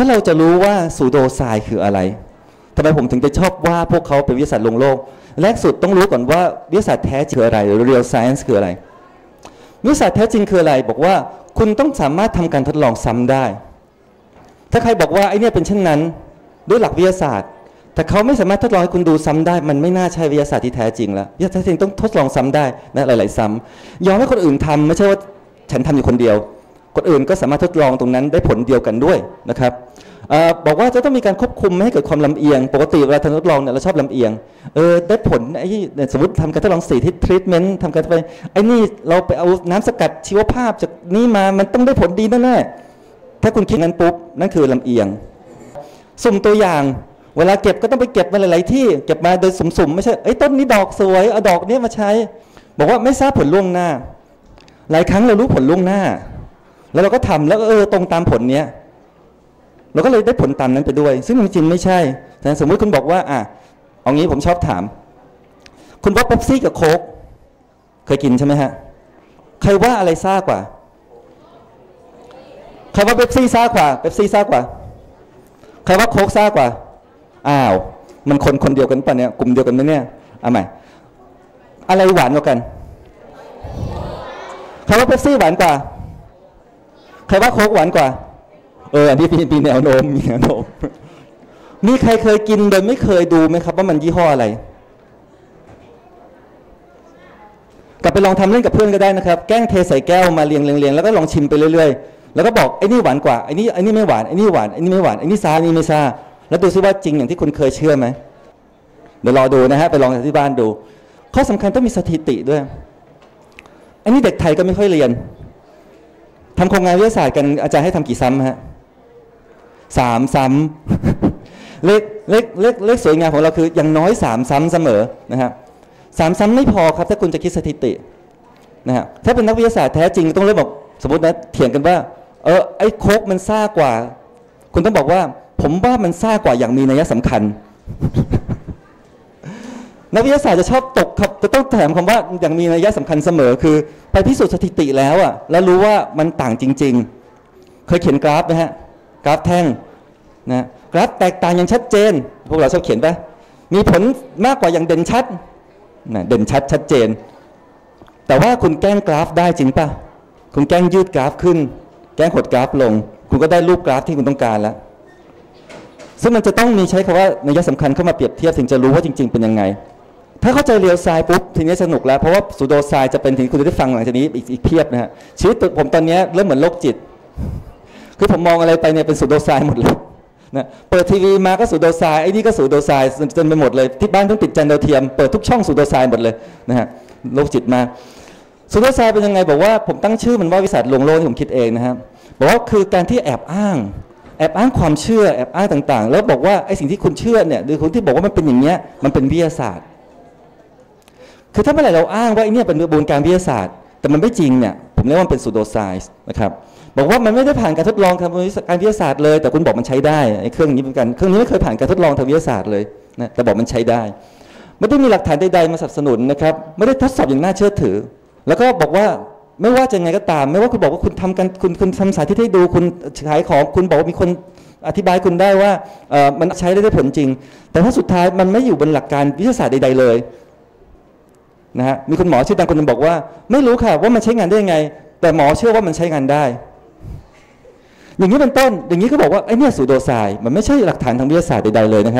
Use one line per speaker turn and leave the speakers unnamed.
ถ้าเราจะรู้ว่าซูโดไซคืออะไรทำไมผมถึงจะชอบว่าพวกเขาเป็นวิทยาศาสตร์ลวงโลก แรกสุดต้องรู้ก่อนว่าวิทยาศาสตร์แท้จริงคืออะไรหรือ real science คืออะไรวิทยาศาสตร์แท้จริงคืออะไร บอกว่าคุณต้องสามารถทำการทดลองซ้ำได้ ถ้าใครบอกว่าไอ้เนี่ยเป็นเช่นนั้นด้วยหลักวิทยาศาสตร์ แต่เขาไม่สามารถทดลองให้คุณดูซ้ำได้ มันไม่น่าใช่วิทยาศาสตร์ที่แท้จริงแล้ววิทยาศาสตร์จริงต้องทดลองซ้ำได้นะหลาย ๆ ซ้ำยอมให้คนอื่นทำไม่ใช่ว่าฉันทำอยู่คนเดียว คนอื่นก็สามารถทดลองตรงนั้นได้ผลเดียวกันด้วยนะครับอบอกว่าจะต้องมีการควบคุมไม่ให้เกิดความลำเอียง ปกติเวลาทำทดลองเนี่ยเราชอบลำเอียงเออได้ผลไอ้สมมติทำการทดลองสี่ที่ทรีทเมนต์ทำการไปไอ้นี่เราไปเอาน้ำสกัดชีวภาพจากนี่มามันต้องได้ผลดีแน่ๆถ้าคุณคิดงั้นปุ๊บนั่นคือลำเอียง สุ่มตัวอย่างเวลาเก็บก็ต้องไปเก็บมาหลาย ๆ ที่เก็บมาโดยสุ่มๆไม่ใช่ไอ้ต้นนี้ดอกสวยเอาดอกนี้มาใช้ บอกว่าไม่ทราบผลล่วงหน้า หลายครั้งเรารู้ผลล่วงหน้า แล้วเราก็ทำแล้วก็เออตรงตามผลเนี้ยเราก็เลยได้ผลตามนั้นไปด้วย ซึ่งจริงๆไม่ใช่แต่สมมุติคุณบอกว่าอะเอางี้ผมชอบถาม คุณว่าเป๊ปซี่กับโค้กเคยกินใช่ไหมฮะใครว่าอะไรซ่ากว่าใครว่าเป๊ปซี่ซ่ากว่าเป๊ปซี่ซ่ากว่าใครว่าโค้กซ่ากว่า อ้าว มันคนคนเดียวกันป่ะเนี่ยกลุ่มเดียวกันไหมเนี่ยเอาใหม่อะไรหวานกว่ากันใครว่าเป๊ปซี่หวานกว่า ใครว่าโค้กหวานกว่า เอออันนี้มีมีแนวโน้มมีแนวโน้มมีใครเคยกินโดยไม่เคยดูไหมครับ ว่ามันยี่ห้ออะไร กลับไปลองทำเล่นกับเพื่อนก็ได้นะครับ แกล้งเทใส่แก้วมาเรียงเรียงแล้วก็ลองชิมไปเรื่อยๆ แล้วก็บอกไอ้นี่หวานกว่าไอ้นี่ไอ้นี่ไม่หวานไอ้นี่หวานไอ้นี่ไม่หวานไอ้นี่ซาไอ้นี่ไม่ซาแล้วดูซิว่าจริงอย่างที่คุณเคยเชื่อไหมเดี๋ยวรอดูนะฮะไปลองที่บ้านดูข้อสำคัญต้องมีสถิติด้วย อันนี้เด็กไทยก็ไม่ค่อยเรียน ทำโครงงานวิทยาศาสตร์กันอาจารย์ให้ทำกี่ซ้ำฮะสามซ้ำเลขเลขเลขเลขสวยงามของเราคืออย่างน้อยสามซ้ำเสมอนะฮะสามซ้ำไม่พอครับถ้าคุณจะคิดสถิตินะฮะถ้าเป็นนักวิทยาศาสตร์แท้จริงต้องเริ่มบอกสมมตินะเถียงกันว่า เออไอ้โคกมันซ่ากว่า คุณต้องบอกว่า ผมว่ามันซ่ากว่าอย่างมีนัยสำคัญ นักวิทยาศาสตร์จะชอบตกครับจะต้องแถมคำว่าอย่างมีนัยสำคัญเสมอคือ ไปพิสูจน์สถิติแล้วอะแล้วรู้ว่ามันต่างจริง ๆ เคยเขียนกราฟไหมฮะกราฟแท่งนะกราฟแตกต่างอย่างชัดเจน พวกเราชอบเขียนปะมีผลมากกว่าอย่างเด่นชัดนะเด่นชัดชัดเจน แต่ว่าคุณแกล้งกราฟได้จริงปะคุณแกล้งยืดกราฟขึ้น แกล้งหดกราฟลง คุณก็ได้รูปกราฟที่คุณต้องการแล้วซึ่งมันจะต้องมีใช้คำว่านัยสำคัญเข้ามาเปรียบเทียบถึงจะรู้ว่าจริง ๆ เป็นยังไง ถ้าเข้าใจเรียวไซปุ๊บทีนี้สนุกแล้ว เพราะว่าซูโดไซจะเป็นถึงคุณจะได้ฟังหลังจากนี้อีกอีกเพียบนะฮะชีวิตผมตอนนี้เริ่มเหมือนโรคจิต คือผมมองอะไรไปเนี่ยเป็นซูโดไซหมดเลยนะเปิดทีวีมาก็ซูโดไซไอ้นี่ก็ซูโดไซจนไปหมดเลยที่บ้านต้องติดจานดาวเทียมเปิดทุกช่องซูโดไซหมดเลยนะฮะโรคจิตมาซูโดไซเป็นยังไงบอกว่าผมตั้งชื่อมันว่าวิสัชลวงโลกที่ผมคิดเองนะครับบอกว่าคือการที่แอบอ้างแอบอ้างความเชื่อแอบอ้างต่างๆ แล้วบอกว่าไอ้สิ่งที่คุณเชื่อเนี่ยหรือคนที่บอกว่ามันเป็นอย่างเงี้ยมันเป็นวิทยาศาสตร์ คือถ้าเมื่อไหร่เราอ้างว่าไอ้เนี่ยเป็นกระบวนการวิทยาศาสตร์ แต่มันไม่จริงเนี่ยผมเรียกว่ามันเป็นซูโดไซส์นะครับบอกว่ามันไม่ได้ผ่านการทดลองทางการวิทยาศาสตร์เลย แต่คุณบอกมันใช้ได้ไอ้เครื่องนี้เหมือนกันเครื่องนี้ไม่เคยผ่านการทดลองทางวิทยาศาสตร์เลยนะแต่บอกมันใช้ได้ไม่ได้มีหลักฐานใดๆมาสนับสนุนนะครับไม่ได้ทดสอบอย่างน่าเชื่อถือ แล้วก็บอกว่าไม่ว่าจะไงก็ตาม ไม่ว่าคุณบอกว่าคุณทำกันคุณคุณทำสาธิตให้ดูคุณขายของคุณบอกว่ามีคนอธิบายคุณได้ว่ามันใช้ได้ได้ผลจริง แต่ถ้าสุดท้ายมันไม่อยู่บนหลักการวิทยาศาสตร์ใดๆเลย นะฮะมีคุณหมอชื่อดังคนนึงบอกว่า ไม่รู้ค่ะว่ามันใช้งานได้ยังไง แต่หมอเชื่อว่ามันใช้งานได้ อย่างนี้เป็นต้น อย่างนี้ก็บอกว่าไอ้เนี่ยสูโดไซมันไม่ใช่หลักฐานทางวิทยาศาสตร์ใดๆเลยนะครับ